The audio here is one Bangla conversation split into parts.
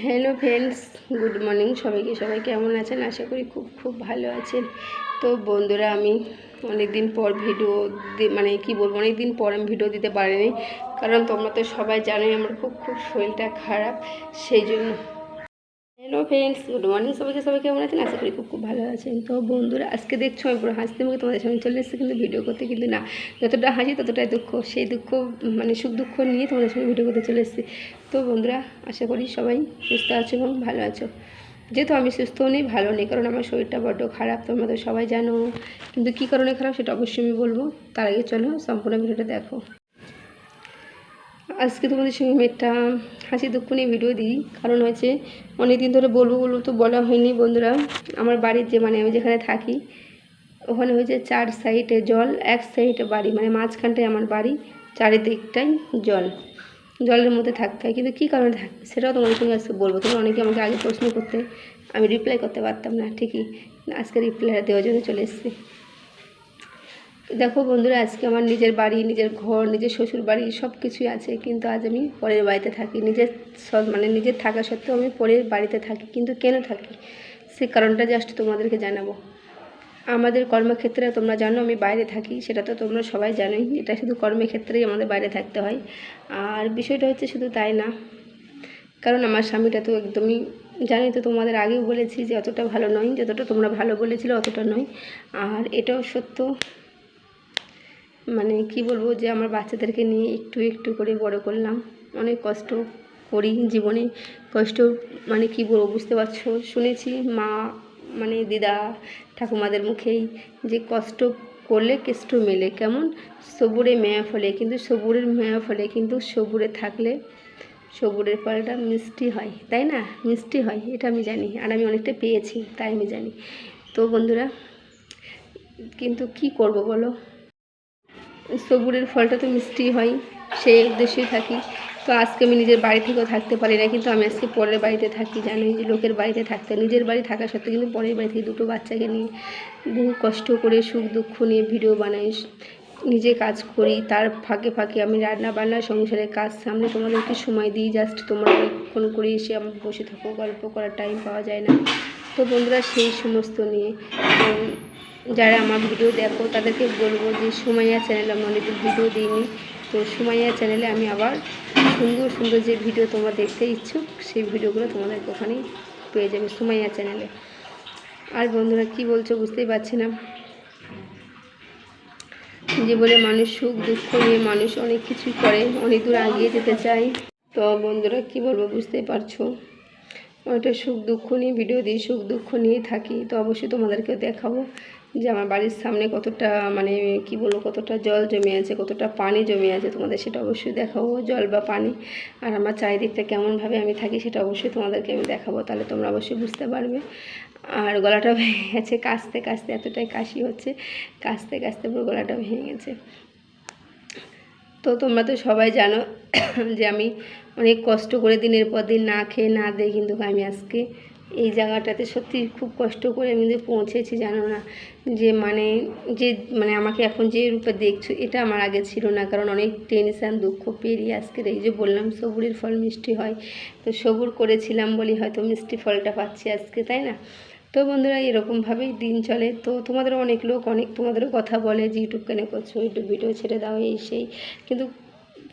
হ্যালো ফ্রেন্ডস গুড মর্নিং সবাইকে, সবাই কেমন আছেন? আশা করি খুব খুব ভালো আছেন। তো বন্ধুরা, আমি অনেক দিন পর ভিডিও মানে কি বলব অনেক দিন পর আমি ভিডিও দিতে পারিনি। কারণ তোমরা তো সবাই জানোই, আমার খুব খুব শরীরটা খারাপ। সেই জন্য হ্যালো ফ্রেন্ডস গুড মর্নিং সবাইকে সবাই কেমন আছেন? আশা করি খুব খুব ভালো আছেন। তো বন্ধুরা, আজকে দেখছ আমি পুরো হাসতে মুখে তোমাদের সঙ্গে চলে এসেছি, কিন্তু ভিডিও করতে কিন্তু না। যতটা হাসি, ততটাই দুঃখ, সেই দুঃখ মানে সুখ দুঃখ নিয়ে তোমাদের সঙ্গে ভিডিও করতে চলে এসেছি। তো বন্ধুরা, আশা করি সবাই সুস্থ আছো এবং ভালো আছো। যেহেতু আমি সুস্থ নেই, ভালো নেই, কারণ আমার শরীরটা বড্ড খারাপ, তোমরা তো সবাই জানো। কিন্তু কী কারণে খারাপ সেটা অবশ্যই আমি বলব। তার আগে চলো, সম্পূর্ণ ভিডিওটা দেখো। আজকে তোমাদের সঙ্গে একটা হাসি দুঃখ নিয়ে ভিডিও দিই। কারণ হচ্ছে অনেক দিন ধরে বলব বলব তো বলা হয়নি বন্ধুরা। আমার বাড়ির যে মানে আমি যেখানে থাকি, ওখানে হয়েছে চার সাইডে জল, এক সাইডে বাড়ি। মানে মাঝখানটায় আমার বাড়ি, চারিদিকটাই জল। জলের মধ্যে থাকতে হয়। কিন্তু কী কারণে থাকে, সেটাও তোমাদের সঙ্গে আজকে বলব। তোমরা অনেকে আমাকে আগে প্রশ্ন করতে, আমি রিপ্লাই করতে পারতাম না, ঠিকই। আজকে রিপ্লাই দেওয়ার জন্য চলে এসেছি। দেখো বন্ধুরা, আজকে আমার নিজের বাড়ি, নিজের ঘর, নিজের শ্বশুর বাড়ি সব কিছুই আছে, কিন্তু আজ আমি পরের বাড়িতে থাকি। নিজের মানে নিজের থাকা সত্ত্বেও আমি পরের বাড়িতে থাকি, কিন্তু কেন থাকি? সে কারণটা জাস্ট তোমাদেরকে জানাব। আমাদের কর্মক্ষেত্রে তোমরা জানো আমি বাইরে থাকি, সেটা তো তোমরা সবাই জানোই, এটা শুধু কর্মক্ষেত্রেই আমাদের বাইরে থাকতে হয়। আর বিষয়টা হচ্ছে শুধু তাই না, কারণ আমার স্বামীটা তো একদমই জানি তো তোমাদের আগেও বলেছি যে অতটা ভালো নয়, যতটা তোমরা ভালো বলেছিলে অতটা নয়। আর এটাও সত্য মানে কি বলব যে আমার বাচ্চাদেরকে নিয়ে একটু একটু করে বড় করলাম। অনেক কষ্ট করি জীবনে। কষ্ট মানে কি বলব বুঝতে পারছ? শুনেছি মা মানে দিদা, ঠাকুমাদের মুখেই যে কষ্ট করলে কেষ্ট মেলে। কেমন? সবুরে মেয়া ফলে। কিন্তু সবুরের মেয়া ফলে কিন্তু সবুরে থাকলে সবুরের ফলটা মিষ্টি হয়। তাই না? মিষ্টি হয়, এটা আমি জানি। আর আমি অনেকটা পেয়েছি, তাই আমি জানি। তো বন্ধুরা, কিন্তু কি করব বলো? সবুরের ফলটা তো মিষ্টি হয়, সেই উদ্দেশ্যেই থাকি। তো আজকে আমি নিজের বাড়ি থেকেও থাকতে পারি না, কিন্তু আমি আজকে পরের বাড়িতে থাকি জানোই যে লোকের বাড়িতে থাকতে নিজের বাড়ি থাকা সত্ত্বেও কিন্তু পরের বাড়ি থেকে দুটো বাচ্চাকে নিয়ে বহু কষ্ট করে সুখ দুঃখ নিয়ে ভিডিও বানাই, নিজে কাজ করি, তার ফাঁকে ফাঁকে আমি রান্না বান্না সংসারের কাজ, সামনে তোমাদেরকে সময় দিই জাস্ট তোমরা ফোন করে এসে আমার বসে থাকো, গল্প করার টাইম পাওয়া যায় না। তো বন্ধুরা, সেই সমস্ত নিয়ে যারা আমার ভিডিও দেখো, তাদেরকে বলব যে সুমাইয়া চ্যানেলে আমি অনেকদিন ভিডিও দিইনি। তো সুমাইয়া চ্যানেলে আমি আবার সুন্দর সুন্দর যে ভিডিও তোমরা দেখতে ইচ্ছুক, সেই ভিডিওগুলো তোমাদের ওখানেই পেয়ে যাবে সুমাইয়া চ্যানেলে আর বন্ধুরা কি বলছো বুঝতেই পারছি না। জীবনে মানুষ সুখ, দুঃখ নিয়ে মানুষ অনেক কিছুই করে, অনেক দূর এগিয়ে যেতে চায়। তো বন্ধুরা কি বলব বুঝতেই পারছ। অনেকটা সুখ, দুঃখ নিয়ে ভিডিও দিই, সুখ, দুঃখ নিয়ে থাকি, তো অবশ্যই তোমাদেরকেও দেখাবো। যে আমার বাড়ির সামনে কতটা মানে কি বলব, কতটা জল জমে আছে, কতটা পানি জমে আছে, তোমাদের সেটা অবশ্যই দেখাবো, জল বা পানি। আর আমার চারিদিকটা কেমনভাবে আমি থাকি সেটা অবশ্যই তোমাদেরকে আমি দেখাবো, তাহলে তোমরা অবশ্যই বুঝতে পারবে। আর গলাটা ভেঙে গেছে, কাশতে কাশতে এতটাই কাশি হচ্ছে, কাশতে কাশতে পুরো গলাটা ভেঙে গেছে। তো তোমরা তো সবাই জানো যে আমি অনেক কষ্ট করে দিনের পর দিন না খেয়ে না দিয়ে কিন্তু আমি আজকে এই জায়গাটাতে সত্যি খুব কষ্ট করে আমি পৌঁছেছি, জানো না? যে মানে যে মানে আমাকে এখন যে রূপে দেখছ, এটা আমার আগে ছিল না। কারণ অনেক টেনশান, দুঃখ পেরিয়ে আজকের এই যে বললাম, সবুরের ফল মিষ্টি হয়। তো সবুর করেছিলাম বলি হয়তো মিষ্টি ফলটা পাচ্ছি আজকে, তাই না? তো বন্ধুরা, এরকমভাবেই দিন চলে। তো তোমাদেরও অনেক লোক, অনেক তোমাদেরও কথা বলে যে, ইউটিউব কেন করছ? ইউটিউব ভিডিও ছেড়ে দাও, এই সেই। কিন্তু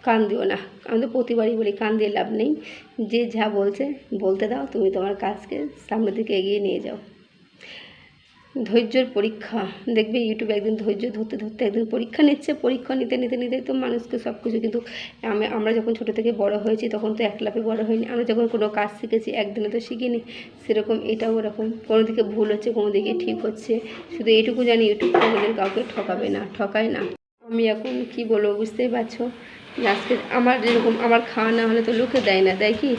কান দিও না। আমি তো প্রতিবারই বলি, কান দিয়ে লাভ নেই। যে যা বলছে, বলতে দাও, তুমি তোমার কাজকে সামনের দিকে এগিয়ে নিয়ে যাও। ধৈর্যর পরীক্ষা। দেখবে ইউটিউবে একদিন ধৈর্য ধরতে ধরতে একদিন পরীক্ষা নিচ্ছে, পরীক্ষা নিতে নিতে নিতে তো মানুষকে সব কিছু কিন্তু আমি- আমরা যখন ছোটো থেকে বড় হয়েছি, তখন তো এক লাফে বড় হয়নি আমরা যখন কোনো কাজ শিখেছি, একদিনে তো শিখিনি। সেরকম এটাও ওরকম। কোনো দিকে ভুল হচ্ছে, কোনো দিকে ঠিক হচ্ছে। শুধু এইটুকু জানি, ইউটিউব কোনোদিন কাউকে ঠকাবে না, ঠকায় না। আমি এখন কি বলব, বুঝতেই পারছ? আজকে আমার যেরকম, আমার খাওয়া না হলে তো লোকে দেয় না দেয় কি?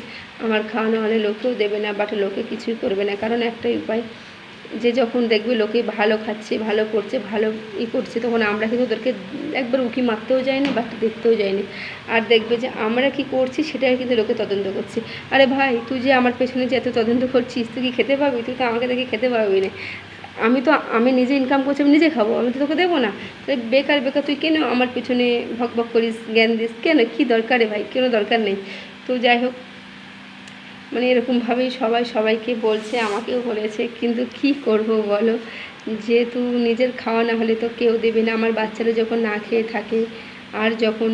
আমার খাওয়া না হলে লোকেও দেবে না বাট লোকে কিছুই করবে না। কারণ একটাই উপায়, যে যখন দেখবে লোকে ভালো খাচ্ছে, ভালো করছে, ভালো ই করছে, তখন আমরা কিন্তু ওদেরকে একবার উঁকি মারতেও যাই না বাট দেখতেও যাই না। আর দেখবে যে আমরা কি করছি, সেটাই কিন্তু লোকে তদন্ত করছে। আরে ভাই, তুই যে আমার পেছনে যে এত তদন্ত করছিস, তুই কি খেতে পাবি? তুই তো আমাকে দেখে খেতে পারবি না। আমি তো, আমি নিজে ইনকাম করছি, আমি নিজে খাব, আমি তো তোকে দেবো না। তাই বেকার বেকার, তুই কেন আমার পিছনে ভক ভক করিস, জ্ঞান দিস? কেন? কী দরকারে ভাই? কেন দরকার নেই? তো যাই হোক মানে এরকমভাবেই সবাই সবাইকে বলছে, আমাকেও বলেছে, কিন্তু কি করব বলো? যেহেতু নিজের খাওয়া না হলে তো কেউ দেবে না। আমার বাচ্চারা যখন না খেয়ে থাকে আর যখন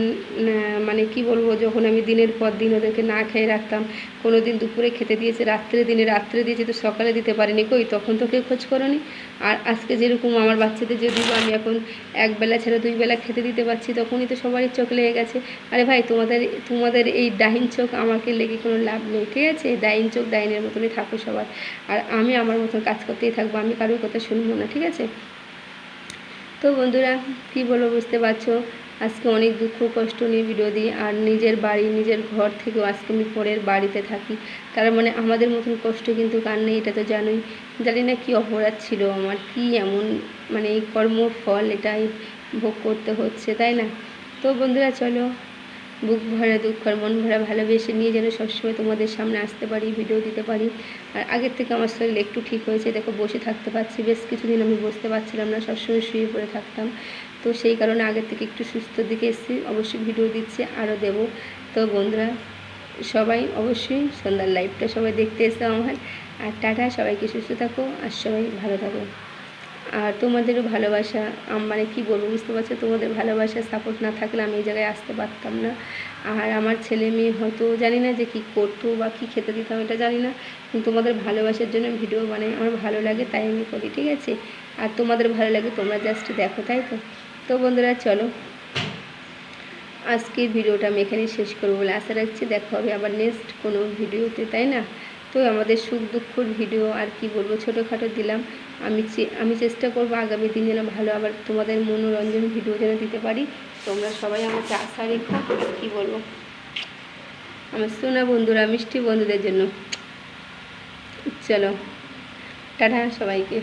মানে কি বলব, যখন আমি দিনের পর দিন ওদেরকে না খেয়ে রাখতাম কোনো দিন দুপুরে খেতে দিয়েছে, রাত্রে দিনে, রাত্রে দিয়েছে তো সকালে দিতে পারিনি কই, তখন তো কেউ খোঁজ করনি। আর আজকে যেরকম আমার বাচ্চাদের যদি আমি এখন এক বেলা ছেড়ে দুই বেলা খেতে দিতে পারছি, তখনই তো সবারই চোখ লেগে গেছে। আরে ভাই, তোমাদের তোমাদের এই ডাইন চোখ আমাকে লেগে কোনো লাভ নেই, ঠিক আছে? ডাইন চোখ ডাইনের মতনই থাকো সবার। আর আমি আমার মতন কাজ করতেই থাকব, আমি কারোর কথা শুনব না, ঠিক আছে? তো বন্ধুরা, কি বলব বুঝতে পারছ? আজকে অনেক দুঃখ কষ্ট নিয়ে ভিডিও দিই আর নিজের বাড়ি, নিজের ঘর থেকেও আজকে আমি পরের বাড়িতে থাকি। তার মানে আমাদের মতন কষ্ট কিন্তু কার নেই, এটা তো জানোই। জানি না কী অপরাধ ছিল আমার, কি এমন মানে এই কর্মর ফল এটাই ভোগ করতে হচ্ছে, তাই না? তো বন্ধুরা, চলো বুক ভরা, দুঃখ আর মন ভরা ভালোবেসে নিয়ে যেন সবসময় তোমাদের সামনে আসতে পারি ভিডিও দিতে পারি। আর আগের থেকে আমার শরীর একটু ঠিক হয়েছে, দেখো বসে থাকতে পারছি, বেশ কিছুদিন আমি বসতে পারছিলাম না, সবসময় শুয়ে পড়ে থাকতাম। তো সেই কারণে আগের থেকে একটু সুস্থর দিকে এসেছি, অবশ্যই ভিডিও দিচ্ছি আরও দেবো। তো বন্ধুরা, সবাই অবশ্যই সন্ধ্যার লাইভটা সবাই দেখতে এসো আমার আর টাটা, সবাইকে সুস্থ থাকো, আর সবাই ভালো থাকো। আর তোমাদেরও ভালোবাসা মানে কি বলব, বুঝতে পারছ? তোমাদের ভালোবাসা সাপোর্ট না থাকলে আমি এই জায়গায় আসতে পারতাম না। আর আমার ছেলে মেয়ে হয়তো জানি না যে কী করতো বা কী খেতে দিতাম, এটা জানি না। কিন্তু তোমাদের ভালোবাসার জন্য ভিডিও বানাই। আমার ভালো লাগে, তাই আমি করি, ঠিক আছে? আর তোমাদের ভালো লাগে, তোমরা জাস্ট দেখো, তাই তো? তো বন্ধুরা, চলো। আজকের ভিডিওটা আমি এখানেই শেষ করব বলে আশা রাখছি দেখা হবে আবার নেক্সট কোনো ভিডিওতে তাই না? তো আমাদের সুখ দুঃখর ভিডিও আর কি বলব, ছোটোখাটো দিলাম। আমি আমি চেষ্টা করব আগামী দিন যেন ভালো আবার তোমাদের মনোরঞ্জন ভিডিও যেন দিতে পারি। তোমরা সবাই আমাকে আশা রেখো কি বলব? আমার সোনা বন্ধুরা, মিষ্টি বন্ধুদের জন্য। চলো, টাটা সবাইকে।